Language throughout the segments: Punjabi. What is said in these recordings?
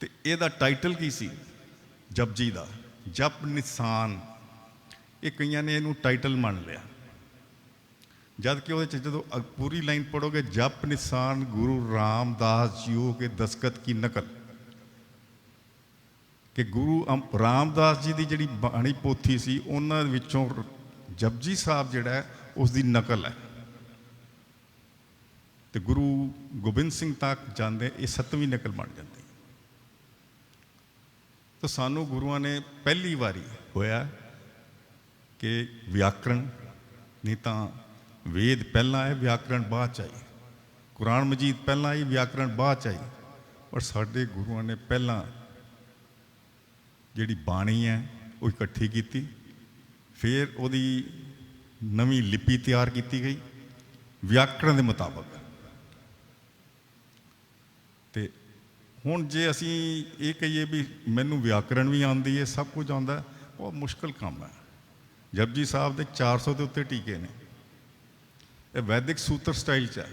ਤੇ ਇਹਦਾ ਟਾਈਟਲ ਕੀ ਸੀ? ਜਪਜੀ ਦਾ। ਜਪ ਨਿਸ਼ਾਨ। ਇਹ ਕਈਆਂ ਨੇ ਇਹਨੂੰ ਟਾਈਟਲ ਮੰਨ ਲਿਆ। ਜਦ ਕਿ ਉਹਦੇ ਚ ਜਦੋਂ ਅ- ਪੂਰੀ ਲਾਈਨ ਪੜੋਗੇ ਜਪ ਨਿਸ਼ਾਨ ਗੁਰੂ ਰਾਮਦਾਸ ਜੀਓ ਕੇ ਦਸਕਤ ਕੀ ਨਕਲ। ਕਿ ਗੁਰੂ ਅਮ- ਰਾਮਦਾਸ ਜੀ ਦੀ ਜਿਹੜੀ ਬਾਣੀ ਪੋਥੀ ਸੀ, ਉਹਨਾਂ ਵਿੱਚੋਂ ਜਪਜੀ ਸਾਹਿਬ ਜਿਹੜਾ ਉਸ ਦੀ ਨਕਲ ਹੈ। ਤੇ ਗੁਰੂ ਗੋਬਿੰਦ ਸਿੰਘ ਤੱਕ ਜਾਂਦੇ, ਇਹ ਸੱਤਵੀਂ ਨਕਲ ਬਣ ਜਾਂਦੀ। ਤਾਂ ਸਾਨੂੰ ਗੁਰੂਆਂ ਨੇ ਪਹਿਲੀ ਵਾਰੀ ਹੋਇਆ ਕਿ ਵਿਆਕਰਣ, ਨਹੀਂ ਤਾਂ ਵੇਦ ਪਹਿਲਾਂ ਆਏ ਵਿਆਕਰਣ ਬਾਅਦ ਚ ਆਈ। ਕੁਰਾਨ ਮਜੀਦ ਪਹਿਲਾਂ ਆਈ ਵਿਆਕਰਣ ਬਾਅਦ ਚ ਆਈ ਪਰ ਸਾਡੇ ਗੁਰੂਆਂ ਨੇ ਪਹਿਲਾਂ ਜਿਹੜੀ ਬਾਣੀ ਹੈ ਉਹ ਇਕੱਠੀ ਕੀਤੀ। ਫਿਰ ਉਹਦੀ ਨਵੀਂ ਲਿਪੀ ਤਿਆਰ ਕੀਤੀ ਗਈ। ਵਿਆਕਰਣ ਦੇ ਮੁਤਾਬਕ ਤੇ ਹੁਣ ਜੇ ਅਸੀਂ ਇਹ ਕਹੀਏ ਵੀ ਮੈਨੂੰ ਵਿਆਕਰਣ ਵੀ ਆਉਂਦੀ ਹੈ ਸਭ ਕੁਝ ਆਉਂਦਾ ਹੈ, ਬਹੁਤ ਮੁਸ਼ਕਲ ਕੰਮ ਹੈ। ਜਪਜੀ ਸਾਹਿਬ ਦੇ 400 ਦੇ ਉੱਤੇ ਟੀਕੇ ਨੇ। ਇਹ ਵੈਦਿਕ ਸੂਤਰ ਸਟਾਈਲ ਚ ਹੈ।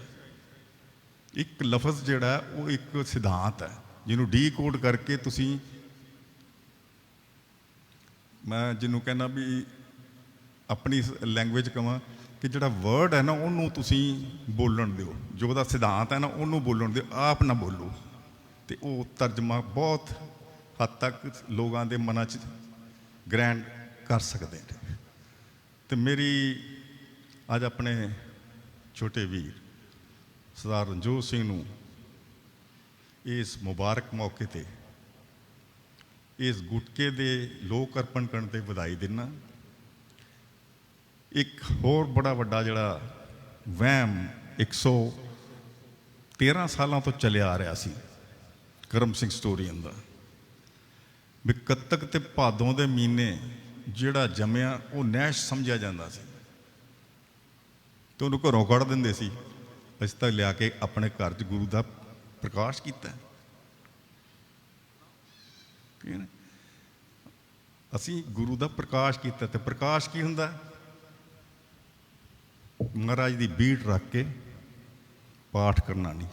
ਇੱਕ ਲਫ਼ਜ਼ ਜਿਹੜਾ ਉਹ ਇੱਕ ਸਿਧਾਂਤ ਹੈ ਜਿਹਨੂੰ ਡੀਕੋਡ ਕਰਕੇ ਤੁਸੀਂ ਮੈਂ ਜਿਹਨੂੰ ਕਹਿੰਦਾ ਵੀ ਆਪਣੀ ਲੈਂਗੁਏਜ ਕਹਾਂ ਕਿ ਜਿਹੜਾ ਵਰਡ ਹੈ ਨਾ ਉਹਨੂੰ ਤੁਸੀਂ ਬੋਲਣ ਦਿਓ। ਜੋ ਉਹਦਾ ਸਿਧਾਂਤ ਹੈ ਨਾ ਉਹਨੂੰ ਬੋਲਣ ਦਿਓ ਆਪ ਨਾ ਬੋਲੋ। ਤੇ ਉਹ ਤਰਜਮਾ ਬਹੁਤ ਹੱਦ ਤੱਕ ਲੋਕਾਂ ਦੇ ਮਨਾਂ 'ਚ ਗ੍ਰੈਂਡ ਕਰ ਸਕਦੇ ਨੇ। ਤੇ ਮੇਰੀ ਅੱਜ ਆਪਣੇ ਛੋਟੇ ਵੀਰ ਸਰਦਾਰ ਰਣਜੋਤ ਸਿੰਘ ਨੂੰ ਇਸ ਮੁਬਾਰਕ ਮੌਕੇ ਤੇ ਇਸ ਗੁਟਕੇ ਦੇ ਲੋਕ ਅਰਪਣ ਕਰਨ ਤੇ ਵਧਾਈ ਦਿੰਨਾ। ਇੱਕ ਹੋਰ ਬੜਾ ਵੱਡਾ ਜਿਹੜਾ ਵਹਿਮ 113 ਸਾਲਾਂ ਤੋਂ ਚੱਲਿਆ ਆ ਰਿਹਾ ਸੀ। ਕਰਮ ਸਿੰਘ ਸਟੋਰੀ ਦਾ ਵੀ ਕੱਤਕ ਤੇ ਭਾਦੋਂ ਦੇ ਮਹੀਨੇ ਜਿਹੜਾ ਜੰਮਿਆ, ਉਹ ਨੈਸ਼ ਸਮਝਿਆ ਜਾਂਦਾ ਸੀ। ਤੇ ਉਹਨੂੰ ਘਰੋਂ ਕੱਢ ਦਿੰਦੇ ਸੀ। ਅਸੀਂ ਤਾਂ ਲਿਆ ਕੇ ਆਪਣੇ ਘਰ 'ਚ ਗੁਰੂ ਦਾ ਪ੍ਰਕਾਸ਼ ਕੀਤਾ। ਅਸੀਂ ਗੁਰੂ ਦਾ ਪ੍ਰਕਾਸ਼ ਕੀਤਾ ਤੇ ਪ੍ਰਕਾਸ਼ ਕੀ ਹੁੰਦਾ? ਮਹਾਰਾਜ ਦੀ ਬੀਟ ਰੱਖ ਕੇ ਪਾਠ ਕਰਨਾ ਨਹੀਂ।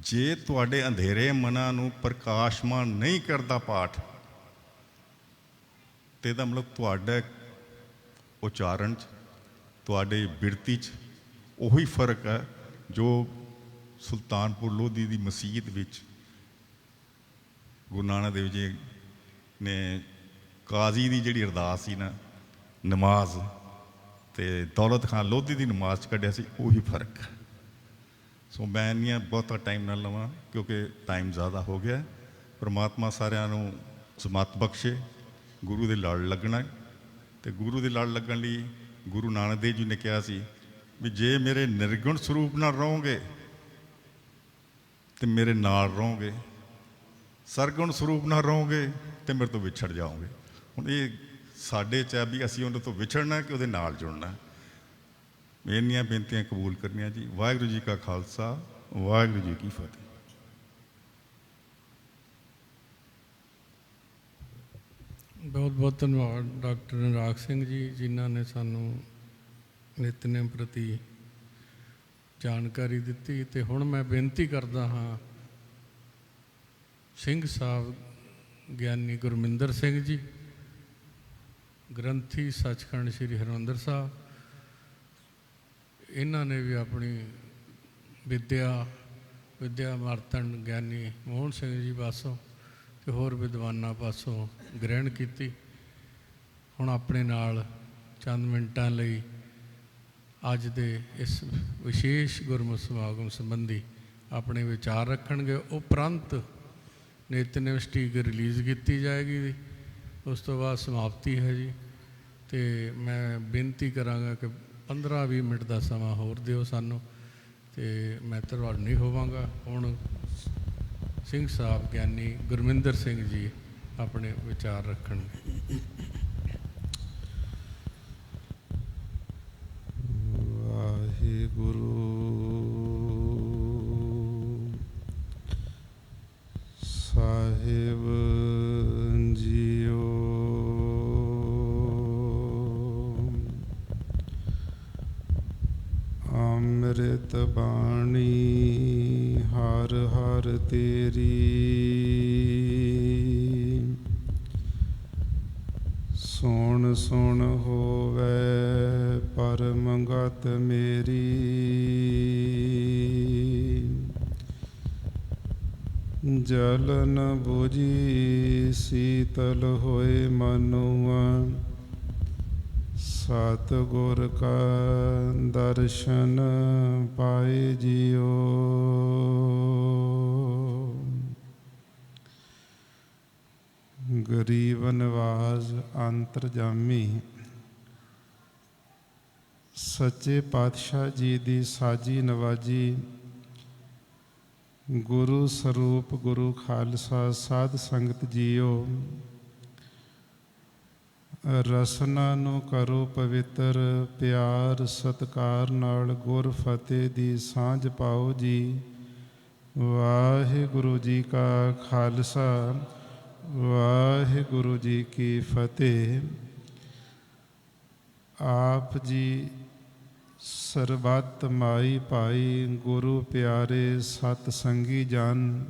ਜੇ ਤੁਹਾਡੇ ਅੰਧੇਰੇ ਮਨਾਂ ਨੂੰ ਪ੍ਰਕਾਸ਼ਮਾਨ ਨਹੀਂ ਕਰਦਾ ਪਾਠ, ਤੇ ਇਹਦਾ ਮਤਲਬ ਤੁਹਾਡੇ ਉਚਾਰਨ ਚ, ਤੁਹਾਡੇ ਬਿਰਤੀ ਚ ਉਹੀ ਫ਼ਰਕ ਹੈ ਜੋ ਸੁਲਤਾਨਪੁਰ ਲੋਧੀ ਦੀ ਮਸਜਿਦ ਵਿੱਚ ਗੁਰੂ ਨਾਨਕ ਦੇਵ ਜੀ ਨੇ ਕਾਜ਼ੀ ਦੀ ਜਿਹੜੀ ਅਰਦਾਸ ਸੀ ਨਾ, ਨਮਾਜ਼ ਤੇ ਦੌਲਤ ਖਾਨ ਲੋਧੀ ਦੀ ਨਮਾਜ਼ ਚ ਕੱਢਿਆ ਸੀ, ਉਹੀ ਫ਼ਰਕ ਹੈ। ਸੋ ਮੈਂ ਨਹੀਂ ਬਹੁਤਾ ਟਾਈਮ ਨਾ ਲਵਾਂ ਕਿਉਂਕਿ ਟਾਈਮ ਜ਼ਿਆਦਾ ਹੋ ਗਿਆ ਹੈ। ਪ੍ਰਮਾਤਮਾ ਸਾਰਿਆਂ ਨੂੰ ਸਮਤ ਬਖਸ਼ੇ, ਗੁਰੂ ਦੇ ਲੜ ਲੱਗਣਾ ਹੈ। ਤੇ ਗੁਰੂ ਦੇ ਲੜ ਲੱਗਣ ਲਈ ਗੁਰੂ ਨਾਨਕ ਦੇਵ ਜੀ ਨੇ ਕਿਹਾ ਸੀ ਵੀ ਜੇ ਮੇਰੇ ਨਿਰਗੁਣ ਸਰੂਪ ਨਾਲ ਰਹੋਗੇ ਤੇ ਮੇਰੇ ਨਾਲ ਰਹੋਗੇ, ਸਰਗੁਣ ਸਰੂਪ ਨਾਲ ਰਹੋਗੇ ਤੇ ਮੇਰੇ ਤੋਂ ਵਿਛੜ ਜਾਓਗੇ। ਹੁਣ ਇਹ ਸਾਡੇ ਚ ਹੈ ਵੀ ਅਸੀਂ ਉਹਨਾਂ ਤੋਂ ਵਿਛੜਨਾ ਕਿ ਉਹਦੇ ਨਾਲ ਜੁੜਨਾ ਮੇਰੀਆਂ ਬੇਨਤੀਆਂ ਕਬੂਲ ਕਰਨੀਆਂ ਜੀ। ਵਾਹਿਗੁਰੂ ਜੀ ਕਾ ਖਾਲਸਾ, ਵਾਹਿਗੁਰੂ ਜੀ ਕੀ ਫਤਿਹ। ਬਹੁਤ ਬਹੁਤ ਧੰਨਵਾਦ ਡਾਕਟਰ ਨਰਾਗ ਸਿੰਘ ਜੀ, ਜਿਨ੍ਹਾਂ ਨੇ ਸਾਨੂੰ ਨਿਤਨੇਮ ਪ੍ਰਤੀ ਜਾਣਕਾਰੀ ਦਿੱਤੀ। ਤੇ ਹੁਣ ਮੈਂ ਬੇਨਤੀ ਕਰਦਾ ਹਾਂ, ਸਿੰਘ ਸਾਹਿਬ ਗਿਆਨੀ ਗੁਰਮਿੰਦਰ ਸਿੰਘ ਜੀ, ਗ੍ਰੰਥੀ ਸੱਚਖੰਡ ਸ੍ਰੀ ਹਰਿਮੰਦਰ ਸਾਹਿਬ ਇਹਨਾਂ ਨੇ ਵੀ ਆਪਣੀ ਵਿਦਿਆ ਵਿਦਿਆ ਮਾਰਤੰਡ ਗਿਆਨੀ ਮੋਹਨ ਸਿੰਘ ਜੀ ਪਾਸੋਂ ਤੇ ਹੋਰ ਵਿਦਵਾਨਾਂ ਪਾਸੋਂ ਗ੍ਰਹਿਣ ਕੀਤੀ। ਹੁਣ ਆਪਣੇ ਨਾਲ ਚੰਦ ਮਿੰਟਾਂ ਲਈ ਅੱਜ ਦੇ ਇਸ ਵਿਸ਼ੇਸ਼ ਗੁਰਮਤਿ ਸਮਾਗਮ ਸੰਬੰਧੀ ਆਪਣੇ ਵਿਚਾਰ ਰੱਖਣਗੇ। ਉਪਰੰਤ ਨਿਤਨੇਮ ਸਟੀਕ ਰਿਲੀਜ਼ ਕੀਤੀ ਜਾਏਗੀ ਉਸ ਤੋਂ ਬਾਅਦ ਸਮਾਪਤੀ ਹੈ ਜੀ। ਤੇ ਮੈਂ ਬੇਨਤੀ ਕਰਾਂਗਾ ਕਿ 15-20 ਮਿੰਟ ਦਾ ਸਮਾਂ ਹੋਰ ਦਿਓ ਸਾਨੂੰ ਤੇ ਮੈਂ ਧੰਨਵਾਦ ਨਹੀਂ ਹੋਵਾਂਗਾ। ਹੁਣ ਸਿੰਘ ਸਾਹਿਬ ਗਿਆਨੀ ਗੁਰਮਿੰਦਰ ਸਿੰਘ ਜੀ ਆਪਣੇ ਵਿਚਾਰ ਰੱਖਣਗੇ। ਅੰਮ੍ਰਿਤ ਹਰ ਹਰ ਤੇਰੀ। ਸੁਣ ਸੁਣ ਹੋਵੇ ਪਰਮ ਗਤ ਮੇਰੀ। ਜਲ ਨ 부ਜੀ ਸੀਤਲ ਹੋਏ ਮਨੁਆ। ਸਤ ਗੁਰ ਕਾ ਦਰਸ਼ਨ ਪਾਏ ਜਿਉ। ਗਰੀਬ ਨਿਵਾਜ ਅੰਤਰਜਾਮੀ, ਸੱਚੇ ਪਾਤਸ਼ਾਹ ਜੀ ਦੀ ਸਾਜੀ ਨਵਾਜੀ, ਗੁਰੂ ਸਰੂਪ ਗੁਰੂ ਖਾਲਸਾ ਸਾਧ ਸੰਗਤ ਜੀਓ। ਰਸਨਾ ਨੂੰ ਕਰੋ ਪਵਿੱਤਰ, ਪਿਆਰ, ਸਤਕਾਰ ਨਾਲ ਗੁਰ ਫਤਿਹ ਦੀ ਸਾਂਝ ਪਾਓ ਜੀ। ਵਾਹਿਗੁਰੂ ਜੀ ਕਾ ਖਾਲਸਾ, ਵਾਹਿਗੁਰੂ ਜੀ ਕੀ ਫਤਿਹ। ਆਪ ਜੀ ਸਰਬੱਤ ਮਾਈ ਭਾਈ, ਗੁਰੂ ਪਿਆਰੇ ਸਤ ਸੰਗੀ ਜਨ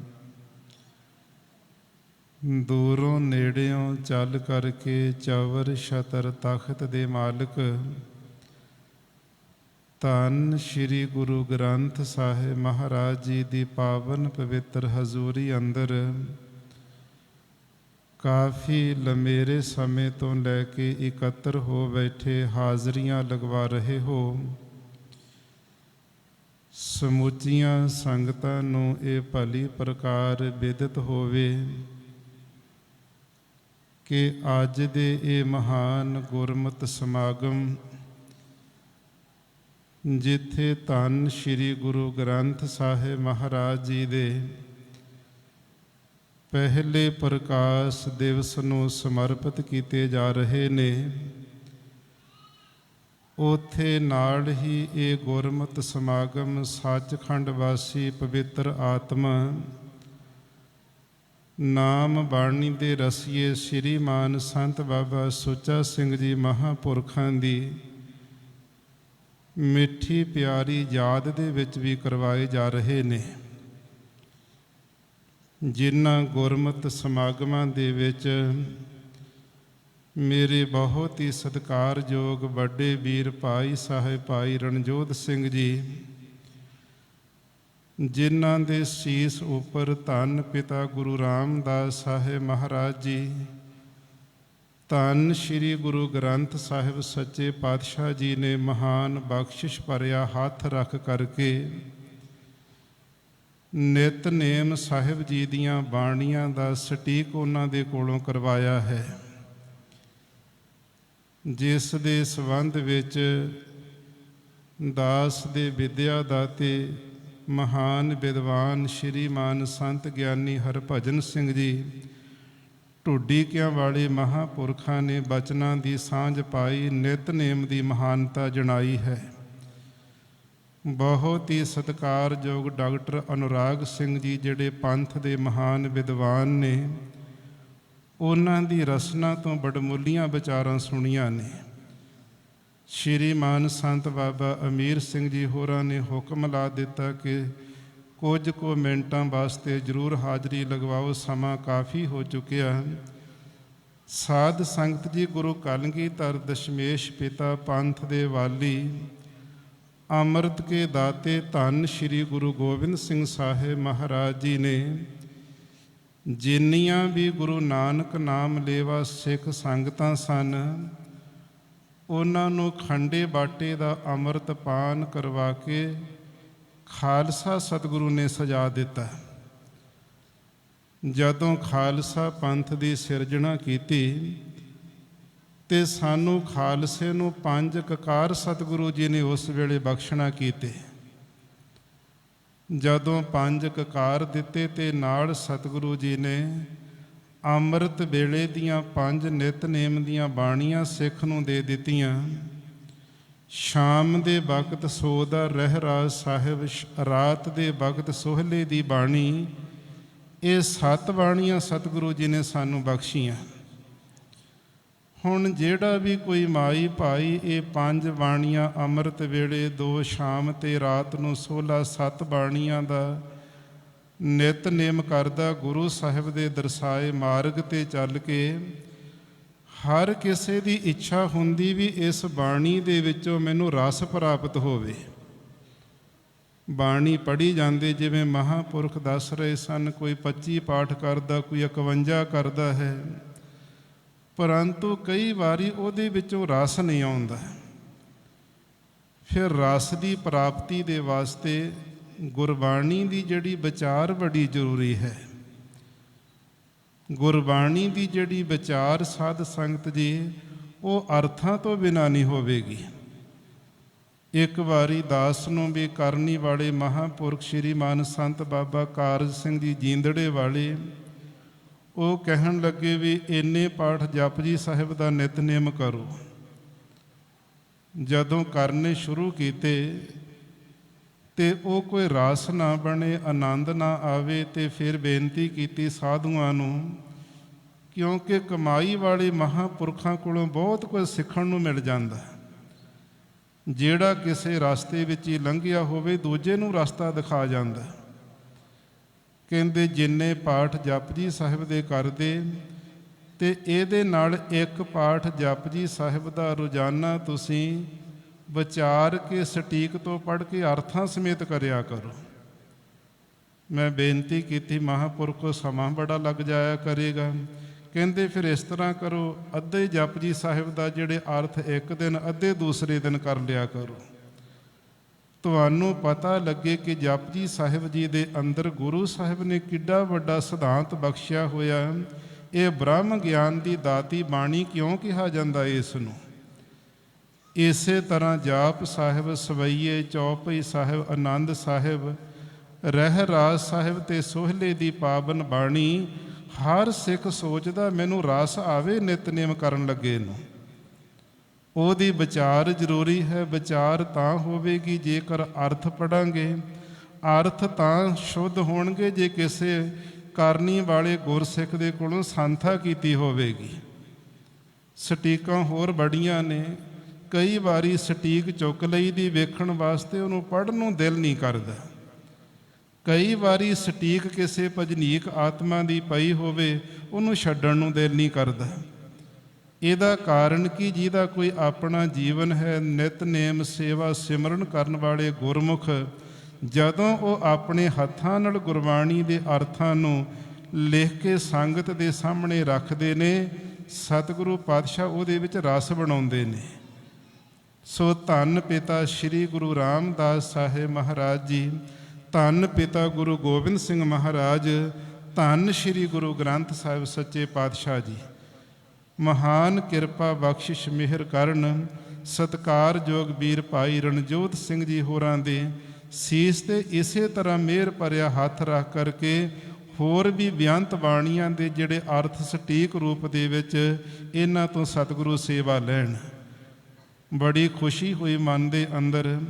ਦੂਰੋਂ ਨੇੜਿਓਂ ਚੱਲ ਕਰਕੇ ਚਵਰ ਛਤਰ ਤਖਤ ਦੇ ਮਾਲਕ। ਧੰਨ ਸ੍ਰੀ ਗੁਰੂ ਗ੍ਰੰਥ ਸਾਹਿਬ ਮਹਾਰਾਜ ਜੀ ਦੀ ਪਾਵਨ ਪਵਿੱਤਰ ਹਜ਼ੂਰੀ ਅੰਦਰ। ਕਾਫੀ ਲੰਮੇਰੇ ਸਮੇਂ ਤੋਂ ਲੈ ਕੇ ਇਕੱਤਰ ਹੋ ਬੈਠੇ ਹਾਜ਼ਰੀਆਂ ਲਗਵਾ ਰਹੇ ਹੋ। ਸਮੁੱਚੀਆਂ ਸੰਗਤਾਂ ਨੂੰ ਇਹ ਭਲੀ ਪ੍ਰਕਾਰ ਵਿਦਿਤ ਹੋਵੇ। ਕਿ ਅੱਜ ਦੇ ਇਹ ਮਹਾਨ ਗੁਰਮਤ ਸਮਾਗਮ, ਜਿੱਥੇ ਧੰਨ ਸ੍ਰੀ ਗੁਰੂ ਗ੍ਰੰਥ ਸਾਹਿਬ ਮਹਾਰਾਜ ਜੀ ਦੇ ਪਹਿਲੇ ਪ੍ਰਕਾਸ਼ ਦਿਵਸ ਨੂੰ ਸਮਰਪਿਤ ਕੀਤੇ ਜਾ ਰਹੇ ਨੇ, ਉਥੇ ਨਾਲ ਹੀ ਇਹ ਗੁਰਮਤ ਸਮਾਗਮ ਸੱਚਖੰਡ ਵਾਸੀ ਪਵਿੱਤਰ ਆਤਮਾ ਨਾਮ ਬਾਣੀ ਦੇ ਰਸੀਏ ਸ੍ਰੀਮਾਨ ਸੰਤ ਬਾਬਾ ਸੁੱਚਾ ਸਿੰਘ ਜੀ ਮਹਾਪੁਰਖਾਂ ਦੀ ਮਿੱਠੀ ਪਿਆਰੀ ਯਾਦ ਦੇ ਵਿੱਚ ਵੀ ਕਰਵਾਏ ਜਾ ਰਹੇ ਨੇ। ਜਿਨ੍ਹਾਂ ਗੁਰਮਤ ਸਮਾਗਮਾਂ ਦੇ ਵਿੱਚ ਮੇਰੇ ਬਹੁਤ ਹੀ ਸਤਿਕਾਰਯੋਗ ਵੱਡੇ ਵੀਰ ਭਾਈ ਸਾਹਿਬ ਭਾਈ ਰਣਜੋਤ ਸਿੰਘ ਜੀ ਜਿਨ੍ਹਾਂ ਦੇ ਸੀਸ ਉੱਪਰ ਧੰਨ ਪਿਤਾ ਗੁਰੂ ਰਾਮਦਾਸ ਸਾਹਿਬ ਮਹਾਰਾਜ ਜੀ, ਧੰਨ ਸ੍ਰੀ ਗੁਰੂ ਗ੍ਰੰਥ ਸਾਹਿਬ ਸੱਚੇ ਪਾਤਸ਼ਾਹ ਜੀ ਨੇ ਮਹਾਨ ਬਖਸ਼ਿਸ਼ ਭਰਿਆ ਹੱਥ ਰੱਖ ਕਰਕੇ ਨਿਤਨੇਮ ਸਾਹਿਬ ਜੀ ਦੀਆਂ ਬਾਣੀਆਂ ਦਾ ਸਟੀਕ ਉਹਨਾਂ ਦੇ ਕੋਲੋਂ ਕਰਵਾਇਆ ਹੈ। ਜਿਸ ਦੇ ਸੰਬੰਧ ਵਿੱਚ ਦਾਸ ਦੇ ਵਿਦਿਆ ਦਾਤੇ ਮਹਾਨ ਵਿਦਵਾਨ ਸ਼੍ਰੀਮਾਨ ਸੰਤ ਗਿਆਨੀ ਹਰਭਜਨ ਸਿੰਘ ਜੀ ਢੁੱਡੀਕਿਆਂ ਵਾਲੇ ਮਹਾਪੁਰਖਾਂ ਨੇ ਬਚਨਾਂ ਦੀ ਸਾਂਝ ਪਾਈ ਨਿਤਨੇਮ ਦੀ ਮਹਾਨਤਾ ਜਣਾਈ ਹੈ। ਬਹੁਤ ਹੀ ਸਤਿਕਾਰਯੋਗ ਡਾਕਟਰ ਅਨੁਰਾਗ ਸਿੰਘ ਜੀ, ਜਿਹੜੇ ਪੰਥ ਦੇ ਮਹਾਨ ਵਿਦਵਾਨ ਨੇ, ਉਹਨਾਂ ਦੀ ਰਸਨਾ ਤੋਂ ਬੜਮੁੱਲੀਆਂ ਵਿਚਾਰਾਂ ਸੁਣੀਆਂ ਨੇ। ਸ਼੍ਰੀਮਾਨ ਸੰਤ ਬਾਬਾ ਅਮੀਰ ਸਿੰਘ ਜੀ ਹੋਰਾਂ ਨੇ ਹੁਕਮ ਲਾ ਦਿੱਤਾ ਕਿ ਕੁਝ ਕੁ ਮਿੰਟਾਂ ਵਾਸਤੇ ਜ਼ਰੂਰ ਹਾਜ਼ਰੀ ਲਗਵਾਓ, ਸਮਾਂ ਕਾਫੀ ਹੋ ਚੁੱਕਿਆ। ਸਾਧ ਸੰਗਤ ਜੀ, ਗੁਰੂ ਕਲਗੀਧਰ ਦਸ਼ਮੇਸ਼ ਪਿਤਾ ਪੰਥ ਦੇ ਵਾਲੀ, ਅੰਮ੍ਰਿਤ ਕੇ ਦਾਤੇ ਧੰਨ ਸ੍ਰੀ ਗੁਰੂ ਗੋਬਿੰਦ ਸਿੰਘ ਸਾਹਿਬ ਮਹਾਰਾਜ ਜੀ ਨੇ, ਜਿੰਨੀਆਂ ਵੀ ਗੁਰੂ ਨਾਨਕ ਨਾਮ ਲੇਵਾ ਸਿੱਖ ਸੰਗਤਾਂ ਸਨ ਉਹਨਾਂ ਨੂੰ ਖੰਡੇ ਬਾਟੇ ਦਾ ਅੰਮ੍ਰਿਤ ਪਾਨ ਕਰਵਾ ਕੇ ਖਾਲਸਾ ਸਤਿਗੁਰੂ ਨੇ ਸਜਾ ਦਿੱਤਾ। ਜਦੋਂ ਖਾਲਸਾ ਪੰਥ ਦੀ ਸਿਰਜਣਾ ਕੀਤੀ, ਤੇ ਸਾਨੂੰ ਖਾਲਸੇ ਨੂੰ ਪੰਜ ਕਕਾਰ ਸਤਿਗੁਰੂ ਜੀ ਨੇ ਉਸ ਵੇਲੇ ਬਖਸ਼ਣਾ ਕੀਤੇ। ਜਦੋਂ ਪੰਜ ਕਕਾਰ ਦਿੱਤੇ, ਤੇ ਨਾਲ ਸਤਿਗੁਰੂ ਜੀ ਨੇ ਅੰਮ੍ਰਿਤ ਵੇਲੇ ਦੀਆਂ ਪੰਜ ਨਿਤਨੇਮ ਦੀਆਂ ਬਾਣੀਆਂ ਸਿੱਖ ਨੂੰ ਦੇ ਦਿੱਤੀਆਂ। ਸ਼ਾਮ ਦੇ ਵਕਤ ਸੋ ਦਾ ਰਹਿਰਾਜ ਸਾਹਿਬ ਰਾਤ ਦੇ ਵਕਤ ਸੋਹਲੇ ਦੀ ਬਾਣੀ। ਇਹ ਸੱਤ ਬਾਣੀਆਂ ਸਤਿਗੁਰੂ ਜੀ ਨੇ ਸਾਨੂੰ ਬਖਸ਼ੀਆਂ। ਹੁਣ ਜਿਹੜਾ ਵੀ ਕੋਈ ਮਾਈ ਭਾਈ ਇਹ ਪੰਜ ਬਾਣੀਆਂ ਅੰਮ੍ਰਿਤ ਵੇਲੇ, ਦੋ ਸ਼ਾਮ ਤੇ ਰਾਤ ਨੂੰ 16 ਸੱਤ ਬਾਣੀਆਂ ਦਾ ਨਿਤਨੇਮ ਕਰਦਾ ਗੁਰੂ ਸਾਹਿਬ ਦੇ ਦਰਸਾਏ ਮਾਰਗ ਤੇ ਚੱਲ ਕੇ, ਹਰ ਕਿਸੇ ਦੀ ਇੱਛਾ ਹੁੰਦੀ ਵੀ ਇਸ ਬਾਣੀ ਦੇ ਵਿੱਚੋਂ ਮੈਨੂੰ ਰਸ ਪ੍ਰਾਪਤ ਹੋਵੇ। ਬਾਣੀ ਪੜ੍ਹੀ ਜਾਂਦੇ ਜਿਵੇਂ ਮਹਾਪੁਰਖ ਦੱਸ ਰਹੇ ਸਨ, ਕੋਈ 25 ਪਾਠ ਕਰਦਾ, ਕੋਈ 51 ਕਰਦਾ ਹੈ। ਪਰੰਤੂ ਕਈ ਵਾਰੀ ਉਹਦੇ ਵਿੱਚੋਂ ਰਸ ਨਹੀਂ ਆਉਂਦਾ। ਫਿਰ ਰਸ ਦੀ ਪ੍ਰਾਪਤੀ ਦੇ ਵਾਸਤੇ ਗੁਰਬਾਣੀ ਦੀ ਜਿਹੜੀ ਵਿਚਾਰ ਬੜੀ ਜ਼ਰੂਰੀ ਹੈ। ਗੁਰਬਾਣੀ ਦੀ ਜਿਹੜੀ ਵਿਚਾਰ ਸਾਧ ਸੰਗਤ ਜੀ, ਉਹ ਅਰਥਾਂ ਤੋਂ ਬਿਨਾ ਨਹੀਂ ਹੋਵੇਗੀ। ਇੱਕ ਵਾਰੀ ਦਾਸ ਨੂੰ ਵੀ ਕਰਨੀ ਵਾਲੇ ਮਹਾਪੁਰਖ ਸ੍ਰੀ ਮਾਨ ਸੰਤ ਬਾਬਾ ਕਾਰਜ ਸਿੰਘ ਜੀ ਜੀਂਦੜੇ ਵਾਲੇ, ਉਹ ਕਹਿਣ ਲੱਗੇ ਵੀ ਇੰਨੇ ਪਾਠ ਜਪਜੀ ਸਾਹਿਬ ਦਾ ਨਿਤਨੇਮ ਕਰੋ। ਜਦੋਂ ਕਰਨੇ ਸ਼ੁਰੂ ਕੀਤੇ ਤੇ ਉਹ ਕੋਈ ਰਾਸ ਨਾ ਬਣੇ, ਆਨੰਦ ਨਾ ਆਵੇ ਤੇ ਫਿਰ ਬੇਨਤੀ ਕੀਤੀ ਸਾਧੂਆਂ ਨੂੰ, ਕਿਉਂਕਿ ਕਮਾਈ ਵਾਲੇ ਮਹਾਪੁਰਖਾਂ ਕੋਲੋਂ ਬਹੁਤ ਕੁਝ ਸਿੱਖਣ ਨੂੰ ਮਿਲ ਜਾਂਦਾ ਹੈ। ਜਿਹੜਾ ਕਿਸੇ ਰਸਤੇ ਵਿੱਚ ਹੀ ਲੰਘਿਆ ਹੋਵੇ, ਦੂਜੇ ਨੂੰ ਰਸਤਾ ਦਿਖਾ ਜਾਂਦਾ ਕਹਿੰਦੇ, ਜਿੰਨੇ ਪਾਠ ਜਪਜੀ ਸਾਹਿਬ ਦੇ ਕਰਦੇ, ਤੇ ਇਹਦੇ ਨਾਲ ਇੱਕ ਪਾਠ ਜਪਜੀ ਸਾਹਿਬ ਦਾ ਰੋਜ਼ਾਨਾ ਤੁਸੀਂ ਵਿਚਾਰ ਕੇ ਸਟੀਕ ਤੋਂ ਪੜ੍ਹ ਕੇ ਅਰਥਾਂ ਸਮੇਤ ਕਰਿਆ ਕਰੋ। ਮੈਂ ਬੇਨਤੀ ਕੀਤੀ, ਮਹਾਪੁਰਖੋ, ਸਮਾਂ ਬੜਾ ਲੱਗ ਜਾਇਆ ਕਰੇਗਾ। ਕਹਿੰਦੇ ਫਿਰ ਇਸ ਤਰ੍ਹਾਂ ਕਰੋ, ਅੱਧੇ ਜਪਜੀ ਸਾਹਿਬ ਦਾ ਜਿਹੜੇ ਅਰਥ ਇੱਕ ਦਿਨ, ਅੱਧੇ ਦੂਸਰੇ ਦਿਨ ਕਰ ਲਿਆ ਕਰੋ। ਤੁਹਾਨੂੰ ਪਤਾ ਲੱਗੇ ਕਿ ਜਪਜੀ ਸਾਹਿਬ ਜੀ ਦੇ ਅੰਦਰ ਗੁਰੂ ਸਾਹਿਬ ਨੇ ਕਿੱਡਾ ਵੱਡਾ ਸਿਧਾਂਤ ਬਖਸ਼ਿਆ ਹੋਇਆ। ਇਹ ਬ੍ਰਹਮ ਗਿਆਨ ਦੀ ਦਾਤੀ ਬਾਣੀ ਕਿਉਂ ਕਿਹਾ ਜਾਂਦਾ ਇਸ ਨੂੰ? ਇਸੇ ਤਰ੍ਹਾਂ ਜਾਪ ਸਾਹਿਬ, ਸਵਈਏ ਚੌਪਈ ਸਾਹਿਬ, ਆਨੰਦ ਸਾਹਿਬ, ਰਹਿ ਰਾਸ ਸਾਹਿਬ ਤੇ ਸੋਹਲੇ ਦੀ ਪਾਵਨ ਬਾਣੀ, ਹਰ ਸਿੱਖ ਸੋਚਦਾ ਮੈਨੂੰ ਰਸ ਆਵੇ ਨਿਤਨੇਮ ਕਰਨ ਲੱਗੇ ਨੂੰ। ਉਹਦੀ ਵਿਚਾਰ ਜ਼ਰੂਰੀ ਹੈ, ਵਿਚਾਰ ਤਾਂ ਹੋਵੇਗੀ ਜੇਕਰ ਅਰਥ ਪੜਾਂਗੇ। ਅਰਥ ਤਾਂ ਸ਼ੁੱਧ ਹੋਣਗੇ ਜੇ ਕਿਸੇ ਕਰਨੀ ਵਾਲੇ ਗੁਰਸਿੱਖ ਦੇ ਕੋਲੋਂ ਸੰਥਾ ਕੀਤੀ ਹੋਵੇਗੀ। ਸਟੀਕਾਂ ਹੋਰ ਬੜੀਆਂ ਨੇ ਕਈ ਵਾਰੀ ਸਟੀਕ ਚੁੱਕ ਲਈ ਦੀ ਵੇਖਣ ਵਾਸਤੇ ਉਹਨੂੰ ਪੜਨ ਨੂੰ ਦਿਲ ਨਹੀਂ ਕਰਦਾ। ਕਈ ਵਾਰੀ ਸਟੀਕ ਕਿਸੇ ਭਜਨੀਕ ਆਤਮਾ ਦੀ ਪਈ ਹੋਵੇ, ਉਹਨੂੰ ਛੱਡਣ ਨੂੰ ਦਿਲ ਨਹੀਂ ਕਰਦਾ। ਇਹਦਾ ਕਾਰਨ ਕੀ? ਜਿਹਦਾ ਕੋਈ ਆਪਣਾ ਜੀਵਨ ਹੈ ਨਿਤਨੇਮ ਸੇਵਾ ਸਿਮਰਨ ਕਰਨ ਵਾਲੇ ਗੁਰਮੁਖ, ਜਦੋਂ ਉਹ ਆਪਣੇ ਹੱਥਾਂ ਨਾਲ ਗੁਰਬਾਣੀ ਦੇ ਅਰਥਾਂ ਨੂੰ ਲਿਖ ਕੇ ਸੰਗਤ ਦੇ ਸਾਹਮਣੇ ਰੱਖਦੇ ਨੇ, ਸਤਿਗੁਰੂ ਪਾਤਸ਼ਾਹ ਉਹਦੇ ਵਿੱਚ ਰਸ ਬਣਾਉਂਦੇ ਨੇ। ਸੋ ਧੰਨ ਪਿਤਾ ਸ੍ਰੀ ਗੁਰੂ ਰਾਮਦਾਸ ਸਾਹਿਬ ਮਹਾਰਾਜ ਜੀ, ਧੰਨ ਪਿਤਾ ਗੁਰੂ ਗੋਬਿੰਦ ਸਿੰਘ ਮਹਾਰਾਜ, ਧੰਨ ਸ੍ਰੀ ਗੁਰੂ ਗ੍ਰੰਥ ਸਾਹਿਬ ਸੱਚੇ ਪਾਤਸ਼ਾਹ ਜੀ। ਮਹਾਨ ਕਿਰਪਾ ਬਖਸ਼ਿਸ਼ ਮਿਹਰ ਕਰਨ ਸਤਕਾਰਯੋਗ ਵੀਰ ਭਾਈ ਰਣਜੋਤ ਸਿੰਘ ਜੀ ਹੋਰਾਂ ਦੇ, ਸੀਸ ਤੇ ਇਸੇ ਤਰ੍ਹਾਂ ਮਿਹਰ ਭਰਿਆ ਹੱਥ ਰੱਖ ਕਰਕੇ ਹੋਰ ਵੀ ਬਿਆੰਤ ਬਾਣੀਆਂ ਦੇ ਜਿਹੜੇ ਅਰਥ ਸਟੀਕ ਰੂਪ ਦੇ ਵਿੱਚ ਇਹਨਾਂ ਤੋਂ ਸਤਿਗੁਰੂ ਸੇਵਾ ਲੈਣ। ਬੜੀ ਖੁਸ਼ੀ ਹੋਈ ਮਨ ਦੇ ਅੰਦਰ,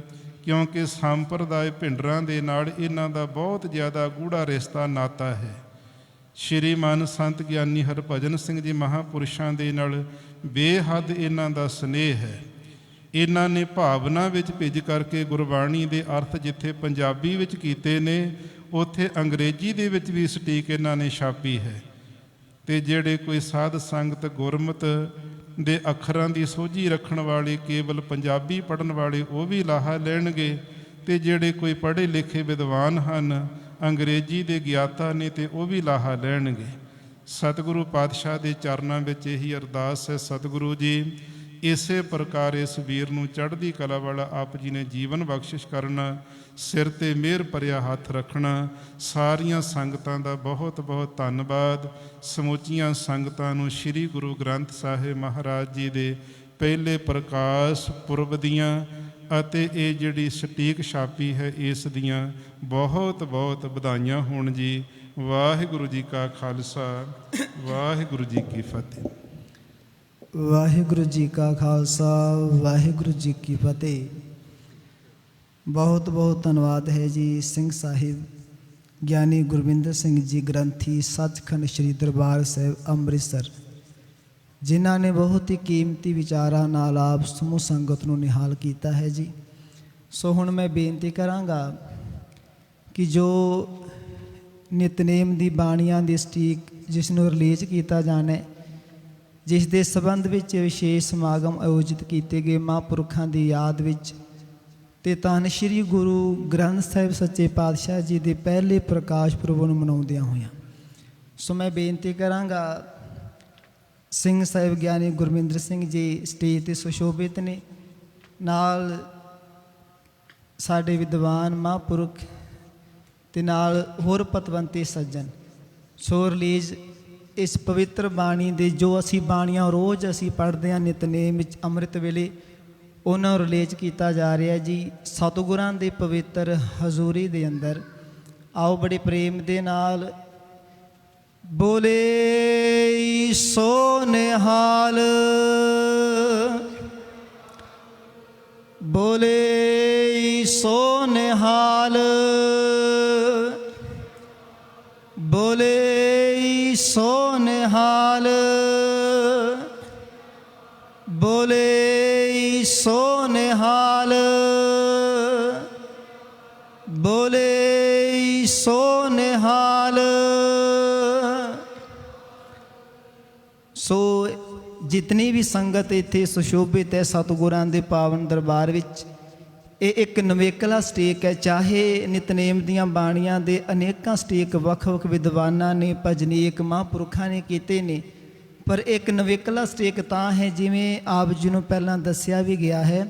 ਕਿਉਂਕਿ ਸੰਪਰਦਾਇ ਭਿੰਡਰਾਂ ਦੇ ਨਾਲ ਇਹਨਾਂ ਦਾ ਬਹੁਤ ਜ਼ਿਆਦਾ ਗੂੜਾ ਰਿਸ਼ਤਾ ਨਾਤਾ ਹੈ। ਸ਼੍ਰੀਮਾਨ ਸੰਤ ਗਿਆਨੀ ਹਰਭਜਨ ਸਿੰਘ ਜੀ ਮਹਾਪੁਰਸ਼ਾਂ ਦੇ ਨਾਲ ਬੇਹੱਦ ਇਹਨਾਂ ਦਾ ਸਨੇਹ ਹੈ। ਇਹਨਾਂ ਨੇ ਭਾਵਨਾ ਵਿੱਚ ਭਿੱਜ ਕਰਕੇ ਗੁਰਬਾਣੀ ਦੇ ਅਰਥ ਜਿੱਥੇ ਪੰਜਾਬੀ ਵਿੱਚ ਕੀਤੇ ਨੇ, ਉੱਥੇ ਅੰਗਰੇਜ਼ੀ ਦੇ ਵਿੱਚ ਵੀ ਸਟੀਕ ਇਹਨਾਂ ਨੇ ਛਾਪੀ ਹੈ। ਤੇ ਜਿਹੜੇ ਕੋਈ ਸਾਧ ਸੰਗਤ ਗੁਰਮਤ ਦੇ ਅੱਖਰਾਂ ਦੀ ਸੋਝੀ ਰੱਖਣ ਵਾਲੇ ਕੇਵਲ ਪੰਜਾਬੀ ਪੜਨ ਵਾਲੇ ਉਹ ਵੀ ਲਾਹਾ ਲੈਣਗੇ ਤੇ ਜਿਹੜੇ ਕੋਈ ਪੜ੍ਹੇ ਲਿਖੇ ਵਿਦਵਾਨ ਹਨ, ਅੰਗਰੇਜ਼ੀ ਦੇ ਗਿਆਤਾ ਨੇ ਤੇ ਉਹ ਵੀ ਲਾਹਾ ਲੈਣਗੇ। ਸਤਿਗੁਰੂ ਪਾਤਸ਼ਾਹ ਦੇ ਚਰਨਾਂ ਵਿੱਚ ਇਹੀ ਅਰਦਾਸ ਹੈ, ਸਤਿਗੁਰੂ ਜੀ ਇਸੇ ਪ੍ਰਕਾਰ ਇਸ ਵੀਰ ਨੂੰ ਚੜ੍ਹਦੀ ਕਲਾ ਵਾਲਾ ਆਪ ਜੀ ਨੇ ਜੀਵਨ ਬਖਸ਼ਿਸ਼ ਕਰਨਾ, ਸਿਰ ਤੇ ਮਿਹਰ ਭਰਿਆ ਹੱਥ ਰੱਖਣਾ, ਸਾਰੀਆਂ ਸੰਗਤਾਂ ਦਾ ਬਹੁਤ ਬਹੁਤ ਧੰਨਵਾਦ। ਸਮੁੱਚੀਆਂ ਸੰਗਤਾਂ ਨੂੰ ਸ੍ਰੀ ਗੁਰੂ ਗ੍ਰੰਥ ਸਾਹਿਬ ਮਹਾਰਾਜ ਜੀ ਦੇ ਪਹਿਲੇ ਪ੍ਰਕਾਸ਼ ਪੁਰਬ ਦੀਆਂ ਅਤੇ ਇਹ ਜਿਹੜੀ ਸਟੀਕ ਛਾਪੀ ਹੈ, ਇਸ ਦੀਆਂ ਬਹੁਤ ਬਹੁਤ ਵਧਾਈਆਂ ਹੋਣ ਜੀ। ਵਾਹਿਗੁਰੂ ਜੀ ਕਾ ਖਾਲਸਾ, ਵਾਹਿਗੁਰੂ ਜੀ ਕੀ ਫਤਿਹ। ਵਾਹਿਗੁਰੂ ਜੀ ਕਾ ਖਾਲਸਾ, ਵਾਹਿਗੁਰੂ ਜੀ ਕੀ ਫਤਿਹ। ਬਹੁਤ ਬਹੁਤ ਧੰਨਵਾਦ ਹੈ ਜੀ ਸਿੰਘ ਸਾਹਿਬ, ਗਿਆਨੀ ਗੁਰਵਿੰਦਰ ਸਿੰਘ ਜੀ ਗ੍ਰੰਥੀ, ਸੱਚਖੰਡ ਸ੍ਰੀ ਦਰਬਾਰ ਸਾਹਿਬ, ਅੰਮ੍ਰਿਤਸਰ, ਜਿਨ੍ਹਾਂ ਨੇ ਬਹੁਤ ਹੀ ਕੀਮਤੀ ਵਿਚਾਰਾਂ ਨਾਲ ਆਪ ਸਮੂਹ ਸੰਗਤ ਨੂੰ ਨਿਹਾਲ ਕੀਤਾ ਹੈ ਜੀ। ਸੋ ਹੁਣ ਮੈਂ ਬੇਨਤੀ ਕਰਾਂਗਾ ਕਿ ਜੋ ਨਿਤਨੇਮ ਦੀ ਬਾਣੀਆਂ ਦੀ ਸਟੀਕ ਜਿਸ ਨੂੰ ਰਿਲੀਜ਼ ਕੀਤਾ ਜਾਣਾ ਹੈ ਜਿਸ ਦੇ ਸਬੰਧ ਵਿੱਚ ਵਿਸ਼ੇਸ਼ ਸਮਾਗਮ ਆਯੋਜਿਤ ਕੀਤੇ ਗਏ ਮਹਾਂਪੁਰਖਾਂ ਦੀ ਯਾਦ ਵਿੱਚ ਤੇ ਧੰਨ ਸ਼੍ਰੀ ਗੁਰੂ ਗ੍ਰੰਥ ਸਾਹਿਬ ਸੱਚੇ ਪਾਤਸ਼ਾਹ ਜੀ ਦੇ ਪਹਿਲੇ ਪ੍ਰਕਾਸ਼ ਪੁਰਬ ਨੂੰ ਮਨਾਉਂਦਿਆਂ ਹੋਇਆਂ। ਸੋ ਮੈਂ ਬੇਨਤੀ ਕਰਾਂਗਾ, ਸਿੰਘ ਸਾਹਿਬ ਗਿਆਨੀ ਗੁਰਮਿੰਦਰ ਸਿੰਘ ਜੀ ਸਟੇਜ ਤੇ ਸੁਸ਼ੋਭਿਤ ਨੇ, ਨਾਲ ਸਾਡੇ ਵਿਦਵਾਨ ਮਹਾਂਪੁਰਖ ਤੇ ਨਾਲ ਹੋਰ ਪਤਵੰਤੇ ਸੱਜਣ ਸੋ ਰਿਲੀਜ਼ ਇਸ ਪਵਿੱਤਰ ਬਾਣੀ ਦੇ ਜੋ ਅਸੀਂ ਬਾਣੀਆਂ ਰੋਜ਼ ਅਸੀਂ ਪੜ੍ਹਦੇ ਹਾਂ ਨਿਤਨੇਮ ਵਿੱਚ ਅੰਮ੍ਰਿਤ ਵੇਲੇ, ਉਹਨਾਂ ਨੂੰ ਰਿਲੇਜ ਕੀਤਾ ਜਾ ਰਿਹਾ ਜੀ ਸਤਿਗੁਰਾਂ ਦੇ ਪਵਿੱਤਰ ਹਜ਼ੂਰੀ ਦੇ ਅੰਦਰ। ਆਓ ਬੜੇ ਪ੍ਰੇਮ ਦੇ ਨਾਲ ਬੋਲੇ ਸੋ ਨਿਹਾਲ। ਬੋਲੇ ਸੋ ਨਿਹਾਲ। ਸੋ ਨਿਹਾਲ ਬੋਲੇ ਸੋ ਨਿਹਾਲ ਬੋਲੇ ਸੋ ਨਿਹਾਲ ਸੋ ਜਿਤਨੀ ਵੀ ਸੰਗਤ ਇੱਥੇ ਸੁਸ਼ੋਭਿਤ ਹੈ ਸਤਿਗੁਰਾਂ ਦੇ ਪਾਵਨ ਦਰਬਾਰ ਵਿੱਚ ਇਹ ਇੱਕ ਨਵੇਕਲਾ ਸਟੇਕ ਹੈ। ਚਾਹੇ ਨਿਤਨੇਮ ਦੀਆਂ ਬਾਣੀਆਂ ਦੇ ਅਨੇਕਾਂ ਸਟੇਕ ਵੱਖ-ਵੱਖ ਵਿਦਵਾਨਾਂ ਨੇ, ਭਜਨੀਕ ਮਹਾਂਪੁਰਖਾਂ ਨੇ ਕੀਤੇ ਨੇ, ਪਰ ਇੱਕ ਨਵੇਕਲਾ ਸਟੇਕ ਤਾਂ ਹੈ ਜਿਵੇਂ ਆਪ ਜੀ ਨੂੰ ਪਹਿਲਾਂ ਦੱਸਿਆ ਵੀ ਗਿਆ ਹੈ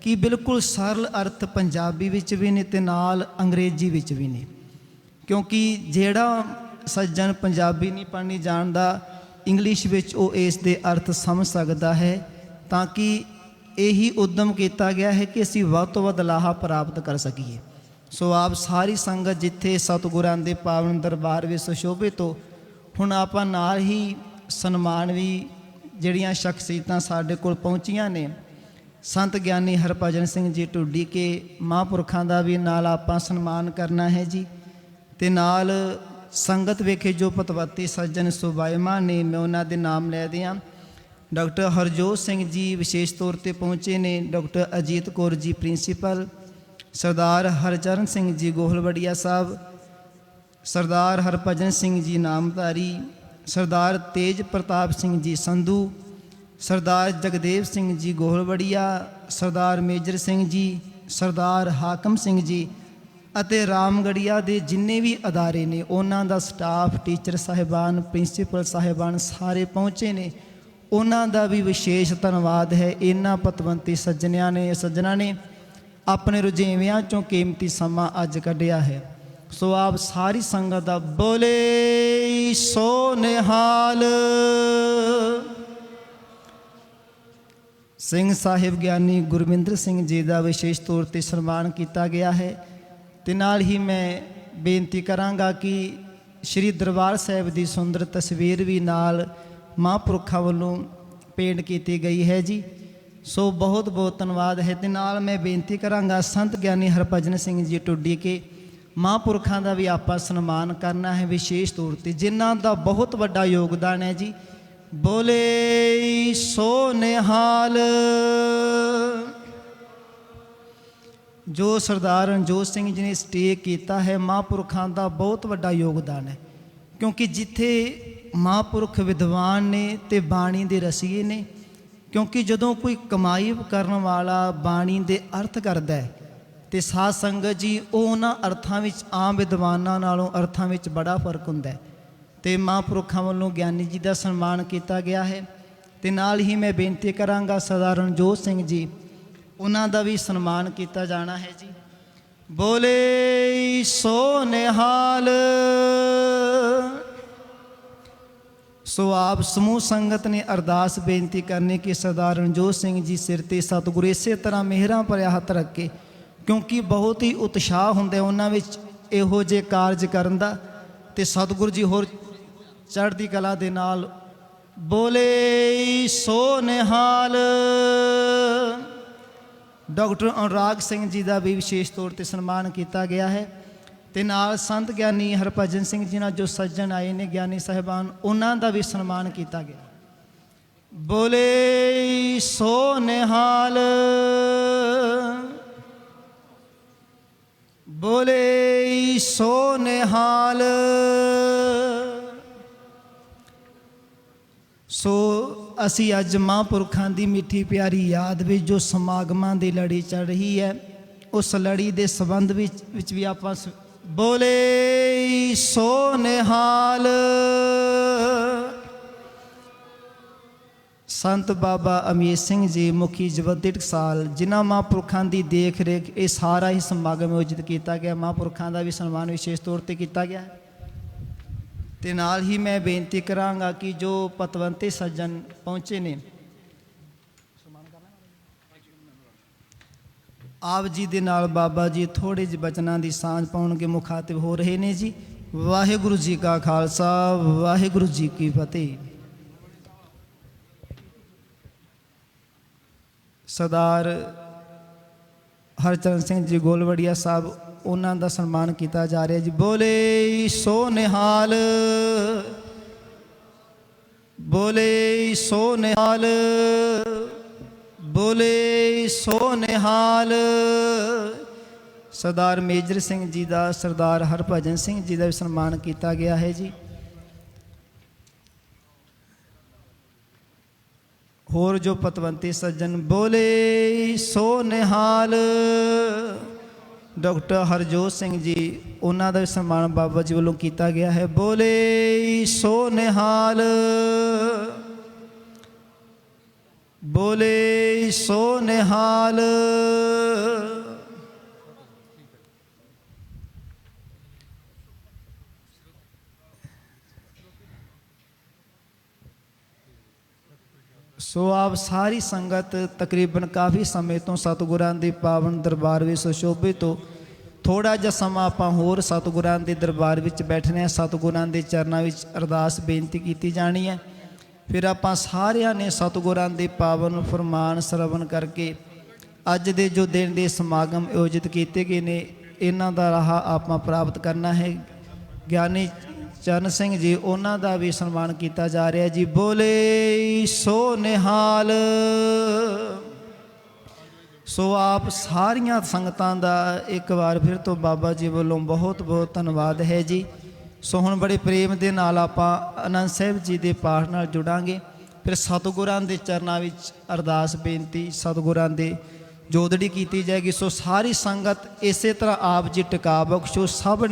ਕਿ ਬਿਲਕੁਲ ਸਰਲ ਅਰਥ ਪੰਜਾਬੀ ਵਿੱਚ ਵੀ ਨੇ ਤੇ ਨਾਲ ਅੰਗਰੇਜ਼ੀ ਵਿੱਚ ਵੀ ਨੇ। ਕਿਉਂਕਿ ਜਿਹੜਾ ਸੱਜਣ ਪੰਜਾਬੀ ਨਹੀਂ ਪੜ੍ਹਨੀ ਜਾਣਦਾ, ਇੰਗਲਿਸ਼ ਵਿੱਚ ਉਹ ਇਸ ਦੇ ਅਰਥ ਸਮਝ ਸਕਦਾ ਹੈ ਤਾਂ ਕਿ ਇਹੀ ਉਦਮ ਕੀਤਾ ਗਿਆ ਹੈ ਕਿ ਅਸੀਂ ਵੱਧ ਤੋਂ ਵੱਧ ਲਾਹਾ ਪ੍ਰਾਪਤ ਕਰ ਸਕੀਏ। ਸੋ ਆਪ ਸਾਰੀ ਸੰਗਤ ਜਿੱਥੇ ਸਤਿਗੁਰਾਂ ਦੇ ਪਾਵਨ ਦਰਬਾਰ ਵਿੱਚ ਸੁਸ਼ੋਭਿਤ ਹੋ ਹੁਣ ਆਪਾਂ ਨਾਲ ਹੀ ਸਨਮਾਨ ਵੀ ਜਿਹੜੀਆਂ ਸ਼ਖਸੀਅਤਾਂ ਸਾਡੇ ਕੋਲ ਪਹੁੰਚੀਆਂ ਨੇ, ਸੰਤ ਗਿਆਨੀ ਹਰਭਜਨ ਸਿੰਘ ਜੀ ਟੁੱਡੀ ਕੇ ਮਹਾਂਪੁਰਖਾਂ ਦਾ ਵੀ ਨਾਲ ਆਪਾਂ ਸਨਮਾਨ ਕਰਨਾ ਹੈ ਜੀ। ਤੇ ਨਾਲ ਸੰਗਤ ਵੇਖੇ ਜੋ ਪਤਵਤੀ ਸੱਜਣ ਸੁਭਾਇਮਾਨ ਨੇ, ਮੈਂ ਉਹਨਾਂ ਦੇ ਨਾਮ ਲੈ ਦਿਆਂ। ਡਾਕਟਰ ਹਰਜੋਤ ਸਿੰਘ ਜੀ ਵਿਸ਼ੇਸ਼ ਤੌਰ ਤੇ ਪਹੁੰਚੇ ਨੇ। ਡਾਕਟਰ ਅਜੀਤ ਕੌਰ ਜੀ ਪ੍ਰਿੰਸੀਪਲ, ਸਰਦਾਰ ਹਰਚਰਨ ਸਿੰਘ ਜੀ ਗੋਹਲਵੜੀਆ ਸਾਹਿਬ, ਸਰਦਾਰ ਹਰਭਜਨ ਸਿੰਘ ਜੀ ਨਾਮਧਾਰੀ, ਸਰਦਾਰ ਤੇਜ ਪ੍ਰਤਾਪ ਸਿੰਘ ਜੀ ਸੰਧੂ, ਸਰਦਾਰ ਜਗਦੇਵ ਸਿੰਘ ਜੀ ਗੋਹਲਵੜੀਆ, ਸਰਦਾਰ ਮੇਜਰ ਸਿੰਘ ਜੀ, ਸਰਦਾਰ ਹਾਕਮ ਸਿੰਘ ਜੀ ਅਤੇ ਰਾਮਗੜੀਆ ਦੇ ਜਿੰਨੇ ਵੀ ਅਦਾਰੇ ਨੇ, ਉਹਨਾਂ ਦਾ ਸਟਾਫ, ਟੀਚਰ, ਸਾਹਿਬਾਨ, ਪ੍ਰਿੰਸੀਪਲ ਸਾਹਿਬਾਨ ਸਾਰੇ ਪਹੁੰਚੇ ਨੇ। ਉਹਨਾਂ ਦਾ ਵੀ ਵਿਸ਼ੇਸ਼ ਧੰਨਵਾਦ ਹੈ। ਇਹਨਾਂ ਪਤਵੰਤੀ ਸੱਜਣਿਆਂ ਨੇ, ਸੱਜਣਾ ਨੇ ਆਪਣੇ ਰੁਝੇਵਿਆਂ ਚੋਂ ਕੀਮਤੀ ਸਮਾਂ ਅੱਜ ਕੱਢਿਆ ਹੈ। ਸੋ ਆਪ ਸਾਰੀ ਸੰਗਤ ਦਾ ਬੋਲੇ ਸੋ ਨਿਹਾਲ। ਸਿੰਘ ਸਾਹਿਬ ਗਿਆਨੀ ਗੁਰਵਿੰਦਰ ਸਿੰਘ ਜੀ ਦਾ ਵਿਸ਼ੇਸ਼ ਤੌਰ ਤੇ ਸਨਮਾਨ ਕੀਤਾ ਗਿਆ ਹੈ। ਤੇ ਨਾਲ ਹੀ ਮੈਂ ਬੇਨਤੀ ਕਰਾਂਗਾ ਕਿ ਸ੍ਰੀ ਦਰਬਾਰ ਸਾਹਿਬ ਦੀ ਸੁੰਦਰ ਤਸਵੀਰ ਵੀ ਨਾਲ ਮਹਾਂਪੁਰਖਾਂ ਵੱਲੋਂ ਪੇਂਟ ਕੀਤੀ ਗਈ ਹੈ ਜੀ। ਸੋ ਬਹੁਤ ਬਹੁਤ ਧੰਨਵਾਦ ਹੈ। ਤੇ ਨਾਲ ਮੈਂ ਬੇਨਤੀ ਕਰਾਂਗਾ ਸੰਤ ਗਿਆਨੀ ਹਰਭਜਨ ਸਿੰਘ ਜੀ ਟੁੱਡੀ ਕੇ ਮਹਾਂਪੁਰਖਾਂ ਦਾ ਵੀ ਆਪਾਂ ਸਨਮਾਨ ਕਰਨਾ ਹੈ ਵਿਸ਼ੇਸ਼ ਤੌਰ ਤੇ, ਜਿਨ੍ਹਾਂ ਦਾ ਬਹੁਤ ਵੱਡਾ ਯੋਗਦਾਨ ਹੈ ਜੀ। ਬੋਲੇ ਸੋ ਨਿਹਾਲ ਜੋ ਸਰਦਾਰ ਰਣਜੋਤ ਸਿੰਘ ਜੀ ਨੇ ਸਟੇ ਕੀਤਾ ਹੈ ਮਹਾਂਪੁਰਖਾਂ ਦਾ ਬਹੁਤ ਵੱਡਾ ਯੋਗਦਾਨ ਹੈ। ਕਿਉਂਕਿ ਜਿੱਥੇ ਮਹਾਂਪੁਰਖ ਵਿਦਵਾਨ ਨੇ ਤੇ ਬਾਣੀ ਦੇ ਰਸੀਏ ਨੇ, ਕਿਉਂਕਿ ਜਦੋਂ ਕੋਈ ਕਮਾਈ ਕਰਨ ਵਾਲਾ ਬਾਣੀ ਦੇ ਅਰਥ ਕਰਦਾ ਹੈ, ਤੇ ਸਾਧ ਸੰਗਤ ਜੀ, ਉਹ ਉਹਨਾਂ ਅਰਥਾਂ ਵਿੱਚ ਆਮ ਵਿਦਵਾਨਾਂ ਨਾਲੋਂ ਅਰਥਾਂ ਵਿੱਚ ਬੜਾ ਫ਼ਰਕ ਹੁੰਦਾ ਹੈ। ਤੇ ਮਹਾਂਪੁਰਖਾਂ ਵੱਲੋਂ ਗਿਆਨੀ ਜੀ ਦਾ ਸਨਮਾਨ ਕੀਤਾ ਗਿਆ ਹੈ। ਤੇ ਨਾਲ ਹੀ ਮੈਂ ਬੇਨਤੀ ਕਰਾਂਗਾ ਸਰਦਾਰ ਰਣਜੋਤ ਸਿੰਘ ਜੀ, ਉਹਨਾਂ ਦਾ ਵੀ ਸਨਮਾਨ ਕੀਤਾ ਜਾਣਾ ਹੈ ਜੀ। ਬੋਲੇ ਸੋ ਨਿਹਾਲ ਸੋ ਆਪ ਸਮੂਹ ਸੰਗਤ ਨੇ ਅਰਦਾਸ ਬੇਨਤੀ ਕਰਨੀ ਕਿ ਸਰਦਾਰ ਰਣਜੋਤ ਸਿੰਘ ਜੀ ਸਿਰ ਤੇ ਸਤਿਗੁਰੂ ਇਸੇ ਤਰ੍ਹਾਂ ਮਿਹਰਾਂ ਭਰਿਆ ਹੱਥ ਰੱਖੇ, ਕਿਉਂਕਿ ਬਹੁਤ ਹੀ ਉਤਸ਼ਾਹ ਹੁੰਦਾ ਉਹਨਾਂ ਵਿੱਚ ਇਹੋ ਜਿਹੇ ਕਾਰਜ ਕਰਨ ਦਾ ਤੇ ਸਤਿਗੁਰੂ ਜੀ ਹੋਰ ਚੜ੍ਹਦੀ ਕਲਾ ਦੇ ਨਾਲ ਬੋਲੇ ਸੋ ਨਿਹਾਲ ਡਾਕਟਰ ਅਨੁਰਾਗ ਸਿੰਘ ਜੀ ਦਾ ਵੀ ਵਿਸ਼ੇਸ਼ ਤੌਰ ਤੇ ਸਨਮਾਨ ਕੀਤਾ ਗਿਆ ਹੈ। ਤੇ ਨਾਲ ਸੰਤ ਗਿਆਨੀ ਹਰਭਜਨ ਸਿੰਘ ਜੀ ਨਾਲ ਜੋ ਸੱਜਣ ਆਏ ਨੇ ਗਿਆਨੀ ਸਾਹਿਬਾਨ, ਉਹਨਾਂ ਦਾ ਵੀ ਸਨਮਾਨ ਕੀਤਾ ਗਿਆ। ਬੋਲੇ ਸੋ ਨਿਹਾਲ, ਬੋਲੇ ਸੋ ਨਿਹਾਲ, ਸੋ ਅਸੀਂ ਅੱਜ ਮਹਾਂਪੁਰਖਾਂ ਦੀ ਮਿੱਠੀ ਪਿਆਰੀ ਯਾਦ ਵਿੱਚ ਜੋ ਸਮਾਗਮਾਂ ਦੀ ਲੜੀ ਚੱਲ ਰਹੀ ਹੈ, ਉਸ ਲੜੀ ਦੇ ਸੰਬੰਧ ਵਿੱਚ ਵਿੱਚ ਵੀ ਆਪਾਂ ਸ- ਬੋਲੇ ਸੋ ਨਿਹਾਲ ਸੰਤ ਬਾਬਾ ਅਮੀਰ ਸਿੰਘ ਜੀ ਮੁਖੀ ਜਵੱਦੀ ਟਕਸਾਲ ਜਿਨ੍ਹਾਂ ਮਹਾਂਪੁਰਖਾਂ ਦੀ ਦੇਖ ਰੇਖ ਇਹ ਸਾਰਾ ਹੀ ਸਮਾਗਮ ਆਯੋਜਿਤ ਕੀਤਾ ਗਿਆ। ਮਹਾਂਪੁਰਖਾਂ ਦਾ ਵੀ ਸਨਮਾਨ ਵਿਸ਼ੇਸ਼ ਤੌਰ ਤੇ ਕੀਤਾ ਗਿਆ। ਹੈ ਤੇ ਨਾਲ ਹੀ ਮੈਂ ਬੇਨਤੀ ਕਰਾਂਗਾ ਕਿ ਜੋ ਪਤਵੰਤੇ ਸੱਜਣ ਪਹੁੰਚੇ ਨੇ ਆਪ ਜੀ ਦੇ ਨਾਲ ਬਾਬਾ ਜੀ ਥੋੜੇ ਜਿਹੇ ਬਚਨਾਂ ਦੀ ਸਾਂਝ ਪਾਉਣਗੇ ਮੁਖਾਤਿਬ ਹੋ ਰਹੇ ਨੇ ਜੀ। ਵਾਹਿਗੁਰੂ ਜੀ ਕਾ ਖਾਲਸਾ, ਵਾਹਿਗੁਰੂ ਜੀ ਕੀ ਫਤਿਹ। ਸਰਦਾਰ ਹਰਚਰਨ ਸਿੰਘ ਜੀ ਗੋਲਵੜੀਆ ਸਾਹਿਬ, ਉਹਨਾਂ ਦਾ ਸਨਮਾਨ ਕੀਤਾ ਜਾ ਰਿਹਾ ਜੀ। ਬੋਲੇ ਸੋ ਨਿਹਾਲ, ਬੋਲੇ ਸੋ ਨਿਹਾਲ। ਬੋਲੇ ਸੋ ਨਿਹਾਲ। ਸਰਦਾਰ ਮੇਜਰ ਸਿੰਘ ਜੀ ਦਾ, ਸਰਦਾਰ ਹਰਭਜਨ ਸਿੰਘ ਜੀ ਦਾ ਵੀ ਸਨਮਾਨ ਕੀਤਾ ਗਿਆ ਹੈ ਜੀ। ਹੋਰ ਜੋ ਪਤਵੰਤੇ ਸੱਜਣ, ਬੋਲੇ ਸੋ ਨਿਹਾਲ। ਡਾਕਟਰ ਹਰਜੋਤ ਸਿੰਘ ਜੀ, ਉਹਨਾਂ ਦਾ ਵੀ ਸਨਮਾਨ ਬਾਬਾ ਜੀ ਵੱਲੋਂ ਕੀਤਾ ਗਿਆ ਹੈ। ਬੋਲੇ ਸੋ ਨਿਹਾਲ। ਬੋਲੇ ਸੋ ਨਿਹਾਲ ਸੋ ਆਪ ਸਾਰੀ ਸੰਗਤ ਤਕਰੀਬਨ ਕਾਫੀ ਸਮੇਂ ਤੋਂ ਸਤਿਗੁਰਾਂ ਦੇ ਪਾਵਨ ਦਰਬਾਰ ਵਿੱਚ ਸੁਸ਼ੋਭਿਤ ਹੋ ਥੋੜਾ ਜਿਹਾ ਸਮਾਂ ਆਪਾਂ ਹੋਰ ਸਤਿਗੁਰਾਂ ਦੇ ਦਰਬਾਰ ਵਿੱਚ ਬੈਠਨੇ ਆ। ਸਤਿਗੁਰਾਂ ਦੇ ਚਰਨਾਂ ਵਿੱਚ ਅਰਦਾਸ ਬੇਨਤੀ ਕੀਤੀ ਜਾਣੀ ਹੈ। ਫਿਰ ਆਪਾਂ ਸਾਰਿਆਂ ਨੇ ਸਤਿਗੁਰਾਂ ਦੇ ਪਾਵਨ ਫਰਮਾਨ ਸਰਵਣ ਕਰਕੇ ਅੱਜ ਦੇ ਜੋ ਦਿਨ ਦੇ ਸਮਾਗਮ ਆਯੋਜਿਤ ਕੀਤੇ ਗਏ ਨੇ, ਇਹਨਾਂ ਦਾ ਰਾਹ ਆਪਾਂ ਪ੍ਰਾਪਤ ਕਰਨਾ ਹੈ। ਗਿਆਨੀ ਚਰਨ ਸਿੰਘ ਜੀ, ਉਹਨਾਂ ਦਾ ਵੀ ਸਨਮਾਨ ਕੀਤਾ ਜਾ ਰਿਹਾ ਜੀ। ਬੋਲੇ ਸੋ ਨਿਹਾਲ। ਸੋ ਆਪ ਸਾਰੀਆਂ ਸੰਗਤਾਂ ਦਾ ਇੱਕ ਵਾਰ ਫਿਰ ਤੋਂ ਬਾਬਾ ਜੀ ਵੱਲੋਂ ਬਹੁਤ ਬਹੁਤ ਧੰਨਵਾਦ ਹੈ ਜੀ। ਸੋ ਹੁਣ ਬੜੇ ਪ੍ਰੇਮ ਦੇ ਨਾਲ ਆਪਾਂ ਅਨੰਦ ਸਾਹਿਬ ਜੀ ਦੇ ਪਾਠ ਨਾਲ ਜੁੜਾਂਗੇ। ਫਿਰ ਸਤਿਗੁਰਾਂ ਦੇ ਚਰਨਾਂ ਵਿੱਚ ਅਰਦਾਸ ਬੇਨਤੀ, ਸਤਿਗੁਰਾਂ ਦੇ ਜੋਦੜੀ ਕੀਤੀ ਜਾਏਗੀ। ਸੋ ਸਾਰੀ ਸੰਗਤ ਇਸੇ ਤਰ੍ਹਾਂ ਆਪ ਜੀ ਟਿਕਾ ਬਖਸ਼ੋ, ਸਭ